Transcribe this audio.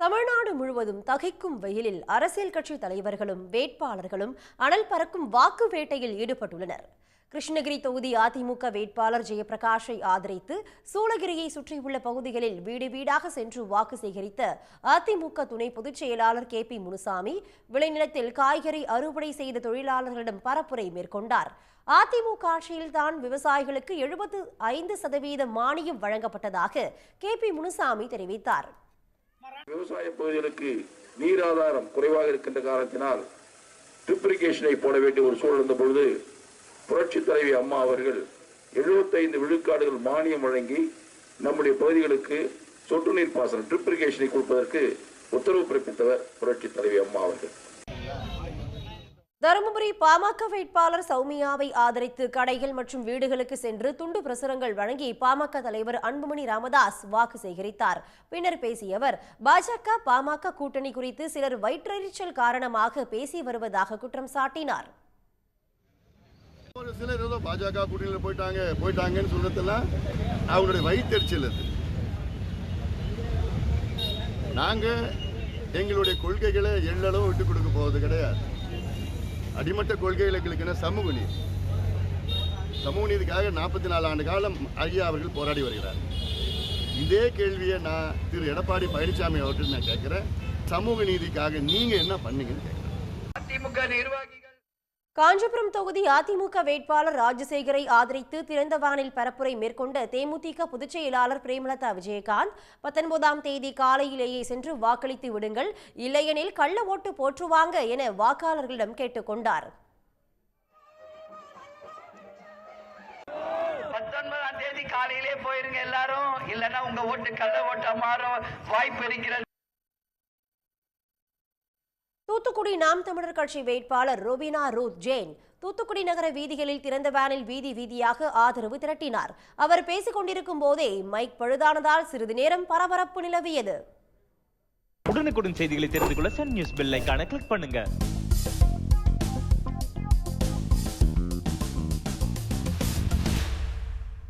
தமிழ்நாடு முழுவதும் தகைக்கும் வெயிலில் அரசியல் கட்சி தலைவர்களும் வேட்பாளர்களும் அனல் பறக்கும் வாக்கு வேட்டையில் ஈடுபட்டுள்ளனர். கிருஷ்ணகிரி தொகுதி அதிமுக வேட்பாளர் ஜெயபிரகாஷை ஆதரித்து சூளகிரியை சுற்றியுள்ள பகுதிகளில் வீடு வீடாக சென்று வாக்கு சேகரித்த அதிமுக துணை பொதுச் செயலாளர் கே பி முனுசாமி விளைநிலத்தில் காய்கறி அறுவடை செய்த தொழிலாளர்களிடம் பரப்புரை மேற்கொண்டார். அதிமுக ஆட்சியில்தான் விவசாயிகளுக்கு எழுபத்து ஐந்து சதவீத மானியம் வழங்கப்பட்டதாக கே பி முனுசாமி தெரிவித்தார். விவசாய பகுதிகளுக்கு நீர் ஆதாரம் குறைவாக இருக்கின்ற காரணத்தினால் ட்ரிப்ரிகேஷனை போட வேண்டிய ஒரு சூழல் இருந்த பொழுது புரட்சி தலைவி அம்மா அவர்கள் 75 விழுக்காடுகள் மானியம் வழங்கி நம்முடைய பகுதிகளுக்கு சொட்டு நீர் பாசனம் ட்ரிப்ரிகேஷனை கொடுப்பதற்கு உத்தரவு பிறப்பித்தவர் புரட்சி தலைவி அம்மா அவர்கள். தருமபுரி பாமக வேட்பாளர் சௌமியாவை ஆதரித்து கடைகள் மற்றும் வீடுகளுக்கு சென்று துண்டு பிரசுரங்கள் வழங்கி பாமக தலைவர் அன்புமணி ராமதாஸ் வாக்கு சேகரித்தார். பின்னர் பேசிய அவர் பாஜக பாமக கூட்டணி குறித்து சிலர் வயிற்றெரிச்சல் காரணமாக பேசி வருவதாக குற்றம் சாட்டினார். ஒரு சிலர் ஏதோ பாஜக கூட்டணியில் போயிட்டாங்க போயிட்டாங்கன்னு சொல்றதெல்லாம் அவங்களுடைய வயிற்றுச்சல் அது. நாங்க எங்களுடைய கொள்கைகளை எள்ளளவு விட்டு கொடுக்க போவது கிடையாது. அடிமட்ட கொள்கைகளுக்கு சமூக நீதி. சமூக நீதிக்காக நாற்பத்தி நாலு ஆண்டு காலம் ஐயா அவர்கள் போராடி வருகிறார். இதே கேள்வியை நான் திரு. எடப்பாடி பழனிசாமி அவர்கள் நான் கேட்கிறேன். சமூக நீதிக்காக நீங்க என்ன பண்ணீங்கன்னு கேட்கிறேன். அதிமுக நிர்வாகி காஞ்சிபுரம் தொகுதி அதிமுக வேட்பாளர் ராஜசேகரை ஆதரித்து திறந்த வானில் பரப்புரை மேற்கொண்ட தேமுதிக பொதுச் செயலாளர் பிரேமலதா விஜயகாந்த் பத்தொன்பதாம் தேதி காலையிலேயே சென்று வாக்களித்து விடுங்கள் இல்லையெனில் கள்ள ஓட்டு போற்றுவாங்க என வாக்காளர்களிடம் கேட்டுக்கொண்டார் பத்தொன்பதாம் தேதி காலையிலே போயிருங்க எல்லாரும். இல்லைன்னா உங்க ஓட்டு கள்ள ஓட்டா மாறும். வாய்ப்பு இருக்கிறது. தூத்துக்குடி நாம் தமிழர் கட்சி வேட்பாளர் ரோபினா ரூத் ஜெயின் தூத்துக்குடி நகர வீதிகளில் திறந்த வேனில் வீதி வீதியாக ஆதரவு திரட்டினார். அவர் பேசிக் கொண்டிருக்கும் போதே மைக் பழுதானதால் சிறிது நேரம் பரபரப்பு நிலவியது. உடனுக்குடன் செய்திகளை தெரிந்து கொள்ள சன் நியூஸ் பெல் ஐகானை கிளிக் பண்ணுங்க.